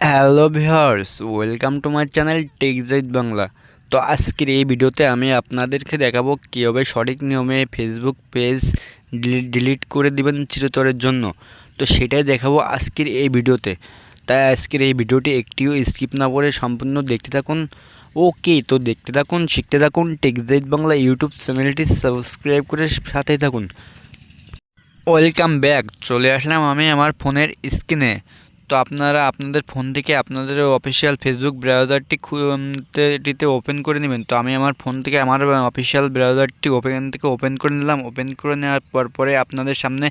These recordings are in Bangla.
Hello viewers welcome to my channel Techzite Bangla তো আজকের এই ভিডিওতে আমি আপনাদেরকে দেখাবো কীভাবে সঠিক নিয়মে ফেসবুক পেজ ডিলিট করে দিবেন চিরতরের জন্য। তো সেটাই দেখাবো আজকের এই ভিডিওতে। তাই আজকের এই ভিডিওটি একটিও স্কিপ না করে সম্পূর্ণ দেখতে থাকুন। ওকে তো দেখতে থাকুন, শিখতে থাকুন টেকজাইট বাংলা ইউটিউব চ্যানেলটি সাবস্ক্রাইব করে সাথেই থাকুন। ওয়েলকাম ব্যাক চলে আসলাম আমি আমার ফোনের স্ক্রিনে তো আপনারা আপনাদের ফোন থেকে আপনাদের অফিসিয়াল ফেসবুক ব্রাউজারটি টিতে ওপেন করে নেবেন। তো আমি আমার ফোন থেকে আমার অফিসিয়াল ব্রাউজারটি ওপেন থেকে ওপেন করে নিলাম। ওপেন করে নেওয়ার পর পরে আপনাদের সামনে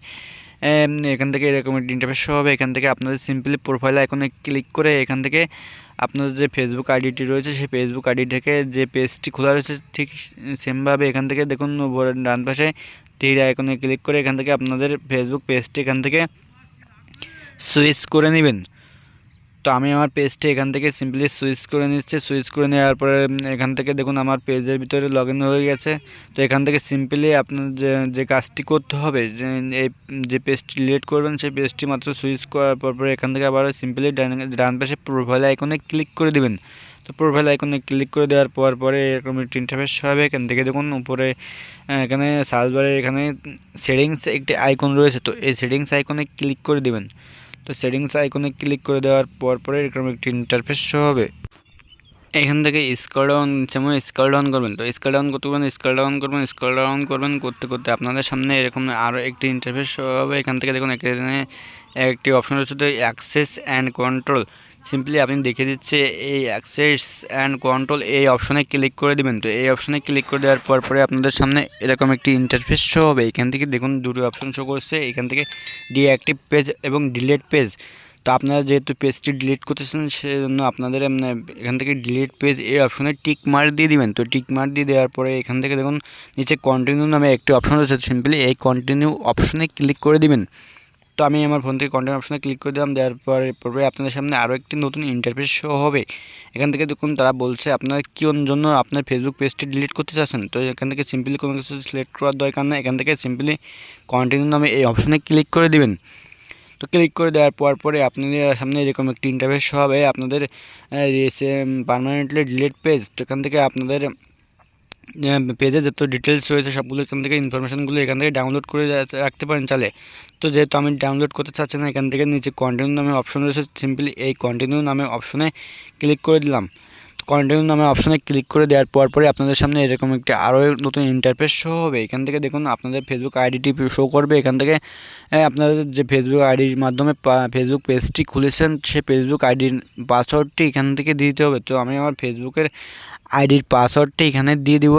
এখান থেকে এরকম ইন্টারফেস হবে। এখান থেকে আপনাদের সিম্পলি প্রোফাইল আইকনে ক্লিক করে এখান থেকে আপনাদের যে ফেসবুক আইডিটি রয়েছে, সেই ফেসবুক আইডি থেকে যে পেজটি খোলা রয়েছে, ঠিক সেমভাবে এখান থেকে দেখুন ডান পাশে তীর আইকনে ক্লিক করে এখান থেকে আপনাদের ফেসবুক পেজটি এখান থেকে সুইচ করে নেবেন। তো আমি আমার পেজটি এখান থেকে সিম্পলি সুইচ করে নিচ্ছি। সুইচ করে নেওয়ার পরে এখান থেকে দেখুন আমার পেজের ভিতরে লগ হয়ে গেছে। তো এখান থেকে সিম্পলি আপনার যে যে কাজটি করতে হবে, যে, এই, যে পেজটি ডিলিট করবেন, সেই পেজটি মাত্র সুইচ করার পর পরে এখান থেকে আবার সিম্পলি ডান পাশে প্রোফাইল আইকনে ক্লিক করে দেবেন। তো প্রোফাইল আইকনে ক্লিক করে দেওয়ার পর পরে এরকম একটি ইন্টারফেস হবে। এখান থেকে দেখুন উপরে এখানে সার্চ বারে এখানে সেটিংস একটি আইকন রয়েছে। তো এই সেটিংস আইকনে ক্লিক করে দেবেন। তো সেটিংস আইকনে ক্লিক করে দেওয়ার পর পরে এরকম একটি ইন্টারফেস শো হবে। এখান থেকে স্কল ডাউন যেমন স্কল ডাউন করবেন। তো স্কল ডাউন করতে পারেন স্কল ডাউন করবেন স্কল ডাউন করবেন, করতে করতে আপনাদের সামনে এরকম আরও একটি ইন্টারফেস শো হবে। এখান থেকে দেখুন একটি অপশন রয়েছে, তো অ্যাক্সেস অ্যান্ড কন্ট্রোল সিম্পলি আপনি দেখে দিচ্ছে এই অ্যাক্সেস অ্যান্ড কন্ট্রোল এই অপশনে ক্লিক করে দেবেন। তো এই অপশনে ক্লিক করে দেওয়ার পর পরে আপনাদের সামনে এরকম একটি ইন্টারফেস শো হবে। এখান থেকে দেখুন দুটো অপশন শো করছে। এখান থেকে ডিঅ্যাক্টিভ পেজ এবং ডিলেট পেজ তো আপনারা যেহেতু পেজটি ডিলিট করতেছেন, সেজন্য আপনাদের এখান থেকে ডিলিট পেজ এই অপশনে টিক মার্ক দিয়ে দিবেন। তো টিক মার্ক দিয়ে দেওয়ার পরে এখান থেকে দেখুন, নিচে কন্টিনিউ নামে একটি অপশন রয়েছে। সিম্পলি এই কন্টিনিউ অপশনে ক্লিক করে দিবেন। তো আমি আমার ফোন থেকে কন্টেন্ট অপশানে ক্লিক করে দিলাম। দেওয়ার পরে পরে আপনাদের সামনে আরও একটি নতুন ইন্টারফেস শো হবে। এখান থেকে দেখুন তারা বলছে, আপনার কোন জন্য আপনার ফেসবুক পেজটি ডিলিট করতে চাচ্ছেন? তো এখান থেকে সিম্পলি কোনো কিছু সিলেক্ট করার দরকার না এখান থেকে সিম্পলি কন্টিনিউ নামে এই অপশানে ক্লিক করে দিবেন। তো ক্লিক করে দেওয়ার পর, পরে আপনাদের সামনে এরকম একটি ইন্টারফেস হবে। আপনাদের পারমানেন্টলি ডিলিট পেজ তো এখান থেকে আপনাদের পেজে যত ডিটেলস রয়েছে, সবগুলো এখান থেকে ইনফরমেশানগুলো এখান থেকে ডাউনলোড করে রাখতে পারেন চালে। তো যেহেতু আমি ডাউনলোড করতে চাচ্ছি না, এখান থেকে নিচে কন্টিনিউ নামে অপশন রয়েছে সিম্পলি এই কন্টিনিউ নামে অপশনে ক্লিক করে দিলাম। কন্টিনিউ নামে অপশানে ক্লিক করে দেওয়ার পর পরে আপনাদের সামনে এরকম একটি আরও নতুন ইন্টারফেস শো হবে। এখান থেকে দেখুন, আপনাদের ফেসবুক আইডিটি শো করবে। এখান থেকে আপনাদের যে ফেসবুক আইডির মাধ্যমে ফেসবুক পেজটি খুলেছেন, সে ফেসবুক আইডির পাসওয়ার্ডটি এখান থেকে দিতে হবে। তো আমি আমার ফেসবুকের আইডির পাসওয়ার্ডটি এখানে দিয়ে দিব।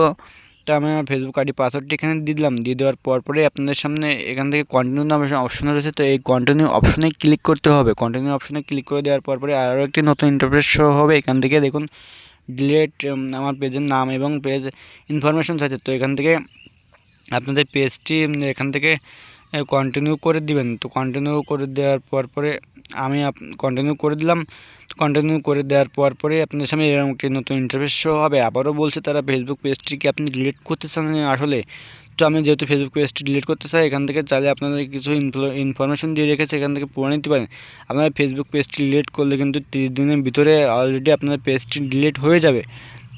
তো আমি আমার ফেসবুক আইডি পাসওয়ার্ডটি এখানে দিয়ে দিলাম। দিয়ে দেওয়ার পর পরে আপনাদের সামনে এখান থেকে কন্টিনিউ নামে অপশন রয়েছে। তো এই কন্টিনিউ অপশনে ক্লিক করতে হবে। কন্টিনিউ অপশনে ক্লিক করে দেওয়ার পর পরে আরও একটি নতুন ইন্টারফেস শো হবে। এখান থেকে দেখুন ডিলেট আমার পেজের নাম এবং পেজ ইনফরমেশন আছে। তো এখান থেকে আপনাদের পেজটি এখান থেকে কন্টিনিউ করে দিবেন। তো কন্টিনিউ করে দেওয়ার পর পরে আমি কন্টিনিউ করে দিলাম। কন্টিনিউ করে দেওয়ার পর পরে আপনাদের সামনে এরকম একটি নতুন ইন্টারফেস হবে। আবারও বলছে তারা ফেসবুক পেজটিকে আপনি ডিলিট করতে চান আসলে? তো আমি যেহেতু ফেসবুক পেজটি ডিলিট করতে চাই, এখান থেকে চাইলে আপনাদের কিছু ইনফরমেশন দিয়ে রেখেছে এখান থেকে পড়ে নিতে পারেন। আপনার ফেসবুক পেজটি ডিলিট করলে কিন্তু তিরিশ দিনের ভিতরে অলরেডি আপনার পেজটি ডিলিট হয়ে যাবে।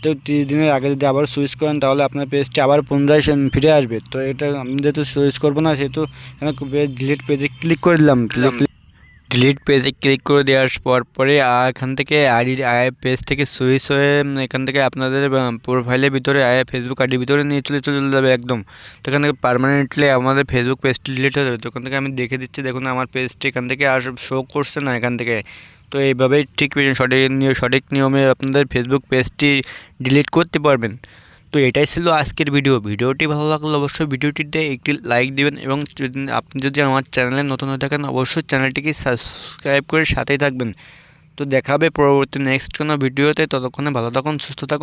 তো তিরিশ দিনের আগে যদি আবার সুইচ করেন তাহলে আপনার পেজটি আবার পুনরায় ফিরে আসবে। তো এটা, আমি যেহেতু সুইচ করব না সেহেতু এখানে পেজ ডিলিট পেজে ক্লিক করে দিলাম। ডিলিট পেজে ক্লিক করে দেওয়ার পর পরে এখান থেকে আইডি আই পেজ থেকে সুইচ হয়ে এখান থেকে আপনাদের প্রোফাইলের ভিতরে, আই ফেসবুক আইডির ভিতরে নিয়ে চলে চলে যাবে একদম। তো এখান থেকে পারমানেন্টলি আমাদের ফেসবুক পেজটি ডিলিট হয়ে যাবে। তো এখান থেকে আমি দেখে দিচ্ছি, দেখুন আমার পেজটি এখান থেকে আর শো করছে না এখান থেকে। তো এইভাবেই ঠিক সঠিক সঠিক নিয়মে আপনাদের ফেসবুক পেজটি ডিলিট করতে পারবেন। তো এটাই ছিল আজকের ভিডিও ভিডিওটি ভালো লাগলে অবশ্যই ভিডিওটিতে একটি লাইক দেবেন এবং আপনি যদি আমার চ্যানেলে নতুন হয়ে থাকেন, অবশ্যই চ্যানেলটিকে সাবস্ক্রাইব করে সাথেই থাকবেন। তো দেখাবে পরবর্তী নেক্সট কোনো ভিডিওতে ততক্ষণে ভালো থাকুন, সুস্থ থাকুন।